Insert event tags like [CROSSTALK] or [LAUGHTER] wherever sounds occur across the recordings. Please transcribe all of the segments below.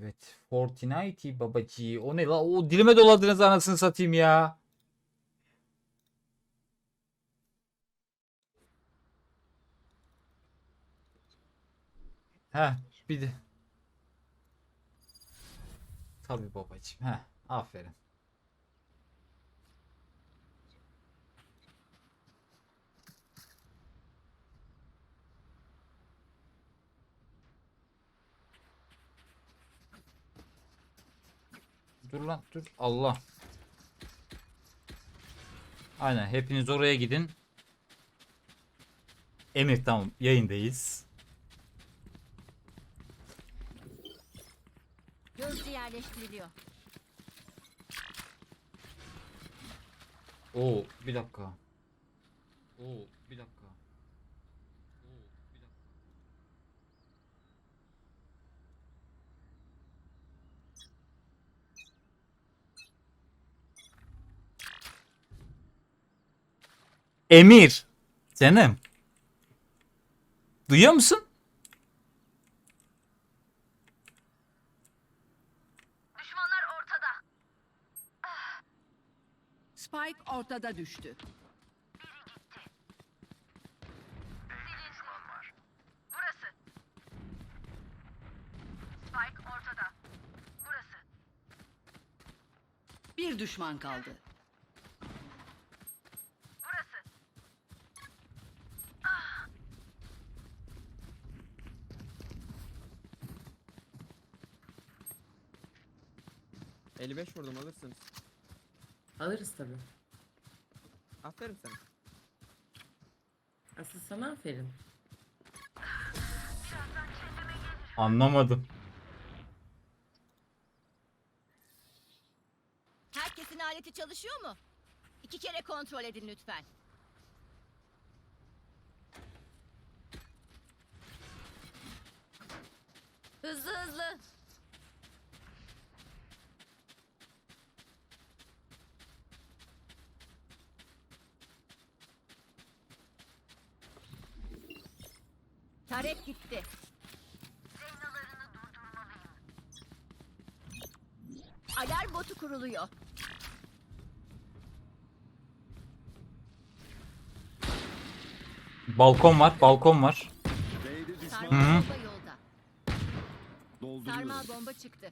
Evet. Fortnite babacı. O ne la? O dilime doladınız anasını satayım ya. Heh bir de. Tabii babacığım. Heh aferin. Dur lan dur. Allah. Aynen hepiniz oraya gidin. Emir tamam yayındayız. Gözcü yerleştiriliyor. Oo bir dakika. Oo bir dakika. Emir. Canım. Duyuyor musun? Spike ortada düştü. Bir düşman kaldı. Burası. 55 vurdum alırsınız. Alırız tabii. Aferin sana. Asıl sana aferin. Anlamadım. Herkesin aleti çalışıyor mu? İki kere kontrol edin lütfen. Hızlı hızlı. Tarek gitti. Alarm botu kuruluyor. Balkon var, balkon var. Sarmal Hı bomba yolda. Sarmal bomba çıktı.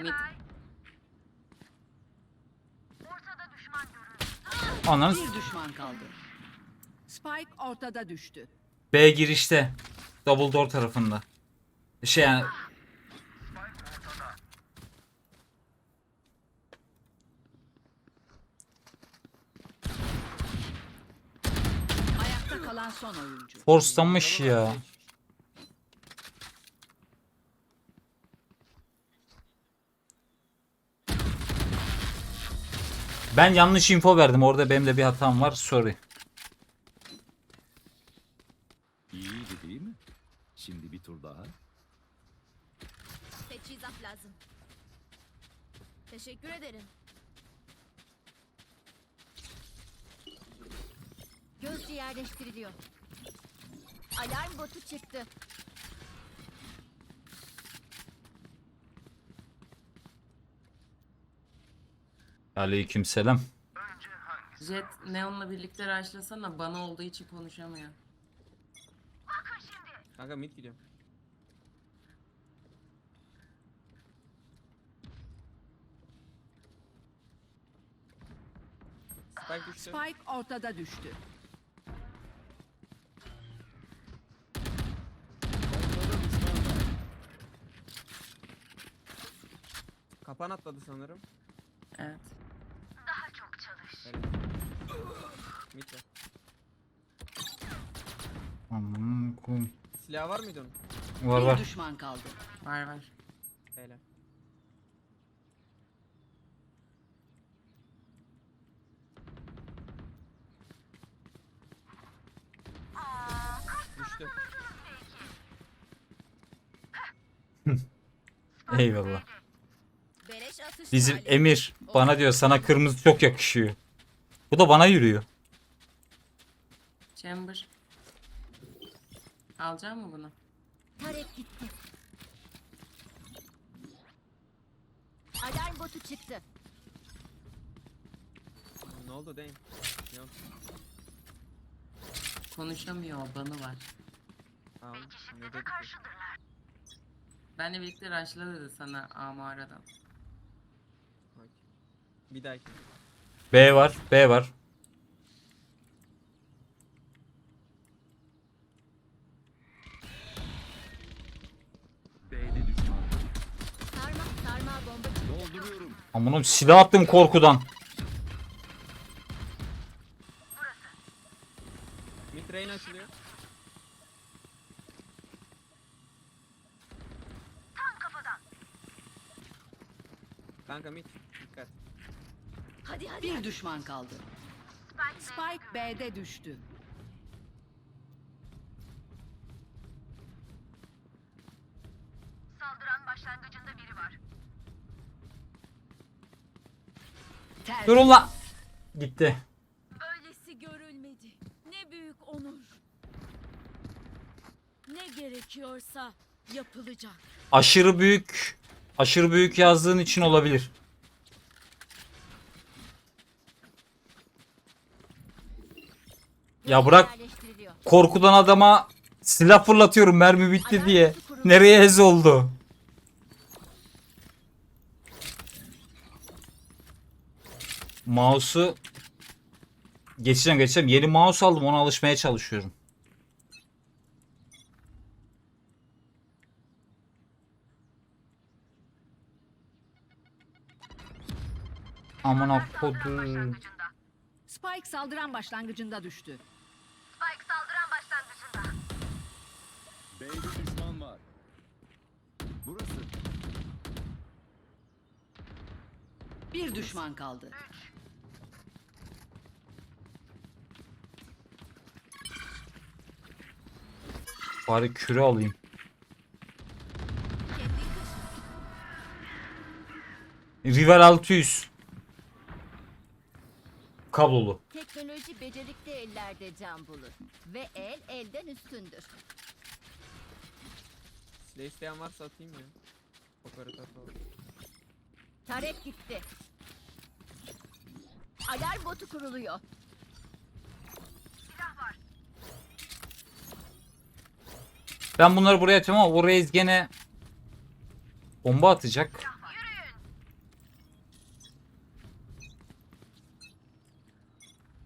Mid. Ananı Bir düşman kaldı. Spike ortada düştü. B girişte. Double door tarafında. Şey yani Ayakta kalan son oyuncu. forcelanmış ya. Ben yanlış info verdim. Orada benim de bir hatam var. Sorry. İyiydi değil mi? Şimdi bir tur daha. Teçhizat lazım. Teşekkür ederim. Gözcü yerleştiriliyor. Alarm botu çıktı. Aleykümselam. Jet Neon'la birlikte rushlasana bana olduğu için konuşamıyor. Kanka mid gidiyorum. Spike düştü. Spike ortada düştü. Kapan atladı sanırım. Evet. Mid var. Aman kum. Silah var mıydı onun? Var Bir var. düşman kaldı. Var var. Helal. Düştü. [LAUGHS] Eyvallah. Beleş atış Bizim hali. Emir bana diyor sana kırmızı çok yakışıyor. Bu da bana yürüyor. Chamber. Alacak mı bunu? Tarek gitti. Alarm botu çıktı. Ne oldu Dane? Yok. Konuşamıyor o banı var. Al. Ne dedi? Benle birlikte rushla dedi sana Amara'dan. Bir dahaki. B var. B var. Aman silah attım korkudan. Mid rain açılıyor. Kanka mid. Dikkat. Hadi hadi. Bir düşman kaldı. Spike B'de düştü. Saldıran başlangıcında biri var. Ter Durun la. Gitti. Öylesi görülmedi. Ne büyük onur. Ne gerekiyorsa yapılacak. Aşırı büyük. Aşırı büyük yazdığın için olabilir. Ya bırak korkudan adama silah fırlatıyorum mermi bitti diye. Nereye ez oldu? Mouse'u geçeceğim geçeceğim. Yeni mouse aldım ona alışmaya çalışıyorum. Amına kodum. Spike saldıran başlangıcında düştü. Spike saldıran başlangıcında. B'de düşman var. Burası. Bir düşman kaldı. Bari küre alayım. River 600. Kablolu. Teknoloji becerikli ellerde can bulur. Ve el elden üstündür. Silah isteyen varsa atayım ya. Operatör falan. Tarek gitti. Alarm botu kuruluyor. Ben bunları buraya atıyorum ama o reis gene bomba atacak.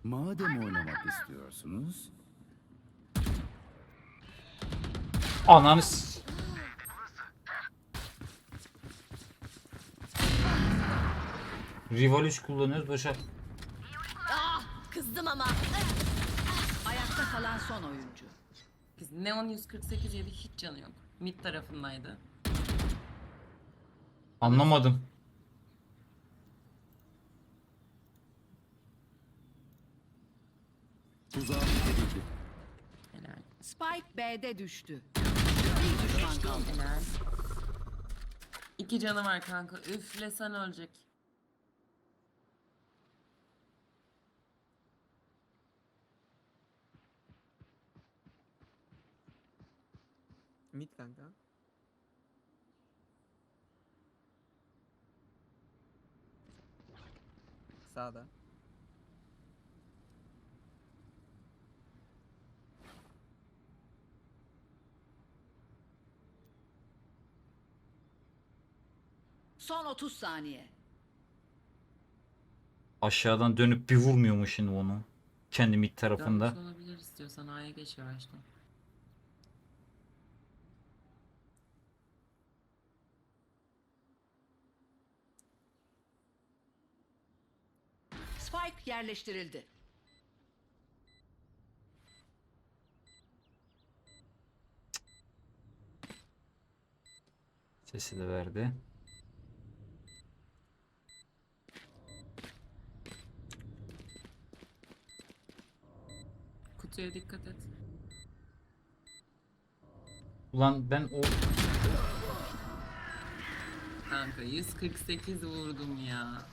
Madem oynamak istiyorsunuz. Ananı Rival 3 kullanıyoruz başa. Ah, kızdım ama. Ayakta kalan son oyuncu. Biz Neon 148 yedi hiç canı yok. Mid tarafındaydı. Anlamadım. Helal. Spike B'de düştü. Bir düşman kaldı. Helal. İki canı var kanka. Üflesen ölecek. Mid kanka. Sağda. Son 30 saniye. Aşağıdan dönüp bir vurmuyor mu şimdi onu? Kendi mid tarafında. Dönmüş olabilir istiyorsan A'ya geç yavaştan. Yerleştirildi. Sesi de verdi. Kutuya dikkat et. Ulan ben o Kanka 148 vurdum ya.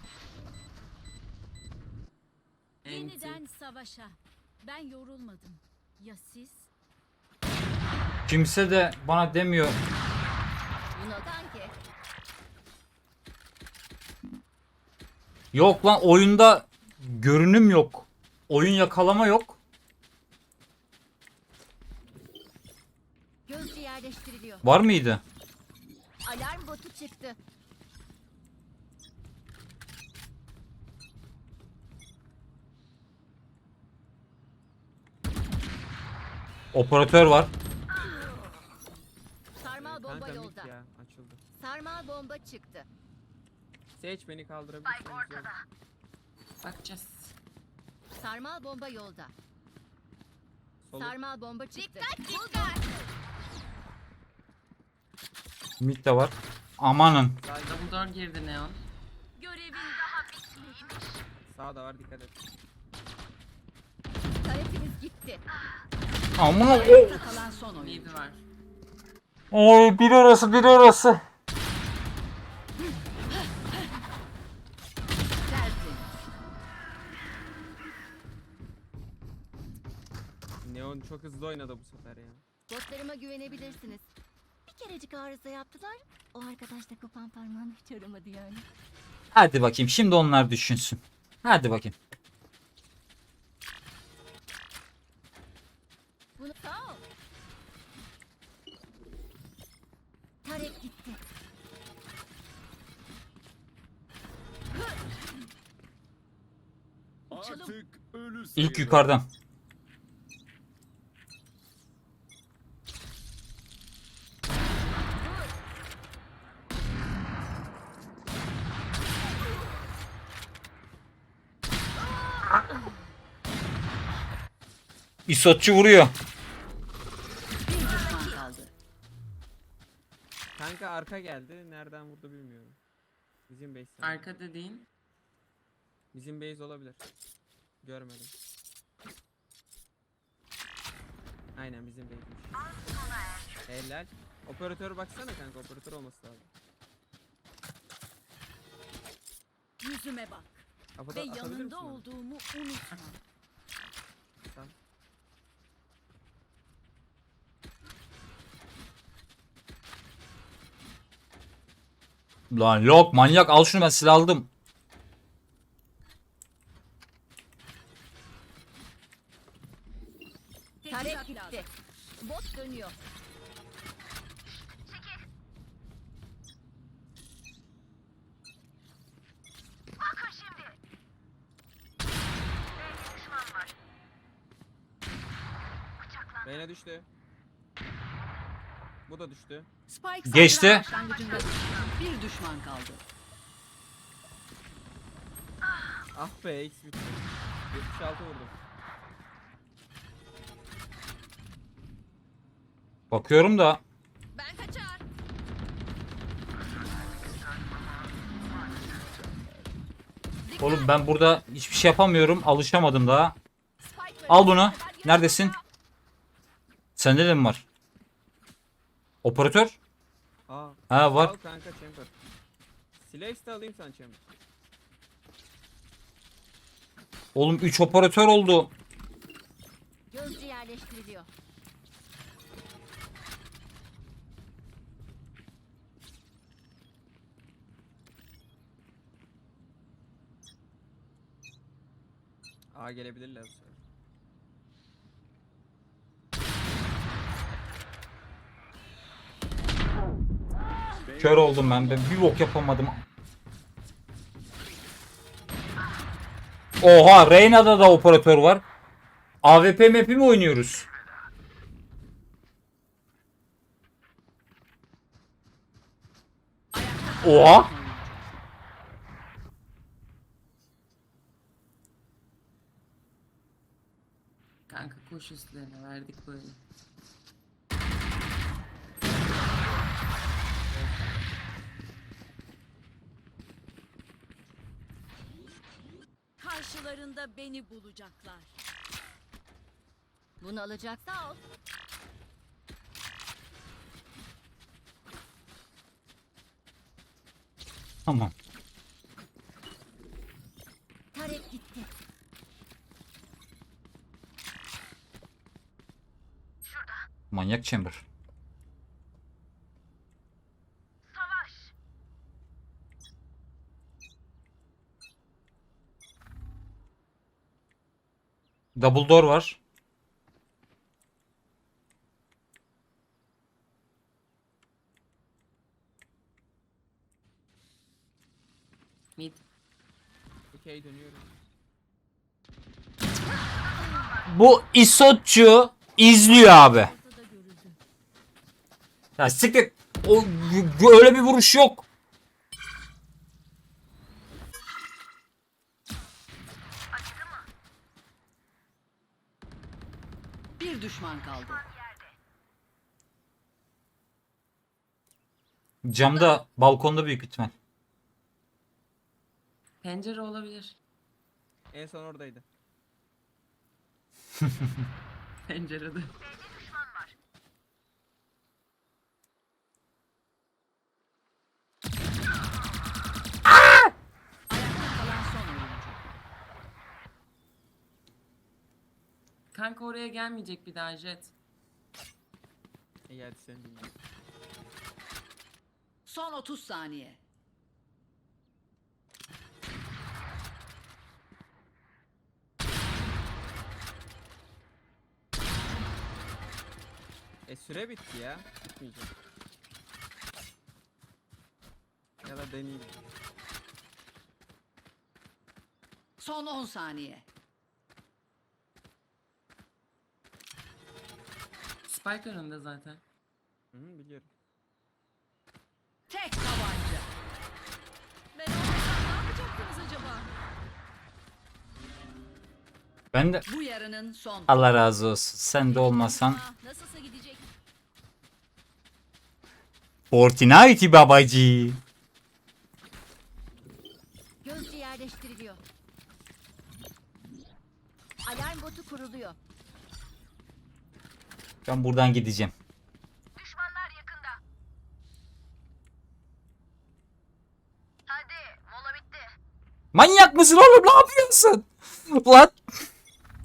Yeniden savaşa. Ben yorulmadım. Ya siz? Kimse de bana demiyor. Yok lan oyunda görünüm yok. Oyun yakalama yok. Gözcü yerleştiriliyor. Var mıydı? Alarm botu çıktı. Operatör var. Sarmal bomba Kanka mid yolda. ya açıldı. Sarmal bomba çıktı. Sage beni ortada. Bakacağız. Sarmal bomba yolda. Solu. Sarmal bomba çıktı. Dikkat dikkat. Mid de var. Amanın. Dumbledore girdi Neon. Görevin Sağ da var dikkat et. Taretimiz gitti. Amına o. Kalan son oyun. Mid var. Oy bir orası bir orası. Neon çok hızlı oynadı bu sefer ya. Botlarıma güvenebilirsiniz. Bir kerecik arıza yaptılar. O arkadaş da kopan parmağını [LAUGHS] hiç aramadı yani. Hadi bakayım şimdi onlar düşünsün. Hadi bakayım. Bunu sağ ol. Taret gitti. Artık ölü İlk yukarıdan. İsotçu vuruyor. Arka geldi. Nereden vurdu bilmiyorum. Bizim base. sanırım. Arka dediğin. Bizim base olabilir. Görmedim. Aynen bizim base'miş. Helal. Operatör baksana kanka operatör olması lazım. yüzüme bak. Kafada Ve atabilir misin yanında onu? olduğumu unutma. Tamam. Lan yok manyak al şunu ben silah aldım. Lazım. gitti. Bot dönüyor. Reyna düştü. Bu da düştü. Spike Geçti. saldıran başlangıcında düştü. Bir düşman kaldı. Ah be X bitti. 76 vurdum. Bakıyorum da Ben kaçar. oğlum ben burada hiçbir şey yapamıyorum. Alışamadım daha. Spike Al bunu. Neredesin? Sende de mi var? Operatör? Aa. Ha var. Al kanka chamber. Silah de alayım sen chamber. Oğlum 3 operatör oldu. Gözcü yerleştiriliyor. Aa gelebilirler bu sefer. Kör oldum ben. Ben bir bok yapamadım. Oha Reyna'da da operatör var. AWP map'i mi oynuyoruz? Oha. Kanka koş üstlerine verdik böyle. Karşılarında beni bulacaklar. Bunu alacaksa al. Tamam. Taret gitti. Manyak chamber. Double door var. Mid. Okey dönüyorum. Bu isotçu izliyor abi. Ya siktir. O öyle bir vuruş yok. Bir düşman kaldı. Camda, balkonda büyük ihtimal. Pencere olabilir. En son oradaydı. [LAUGHS] Pencerede. Kalan son oyuncu. Kanka oraya gelmeyecek bir daha Jet. İyi hadi sen. Son 30 saniye. E süre bitti ya. Bitmeyecek. Ya da deneyeyim. Son 10 saniye. Spike önünde zaten. Hı hı biliyorum. Tek tabanca. Ben olmasam ne yapacaktınız acaba? Ben de Bu yarının son. Allah razı olsun. Sen de olmasan Ah, nasılsa gidecek. Fortnite babacı. Gözcü yerleştiriliyor. Alarm botu kuruluyor. Ben buradan gideceğim. Düşmanlar yakında. Hadi mola bitti. Manyak mısın oğlum? Ne yapıyorsun? Lan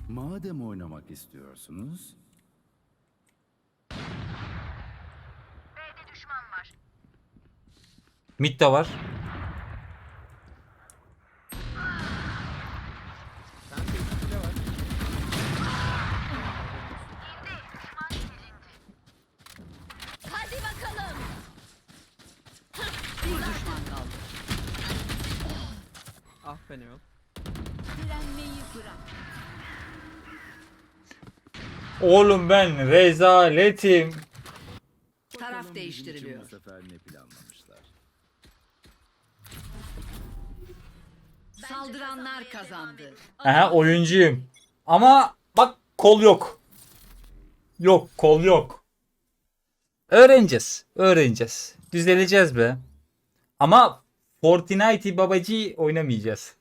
Madem oynamak istiyorsunuz, B'de düşman var. mid de var. Kanka iki kilo var. Hadi bakalım. Bir düşman kaldı. Ah be ne yol. Direnmeyi bırak. Oğlum ben rezaletim. Taraf değiştiriliyor. Bu sefer ne planlamışlar? Saldıranlar kazandı. Aha oyuncuyum. Ama bak kol yok. Yok kol yok. Öğreneceğiz. Öğreneceğiz. Düzeleceğiz be. Ama Fortnite babacı oynamayacağız.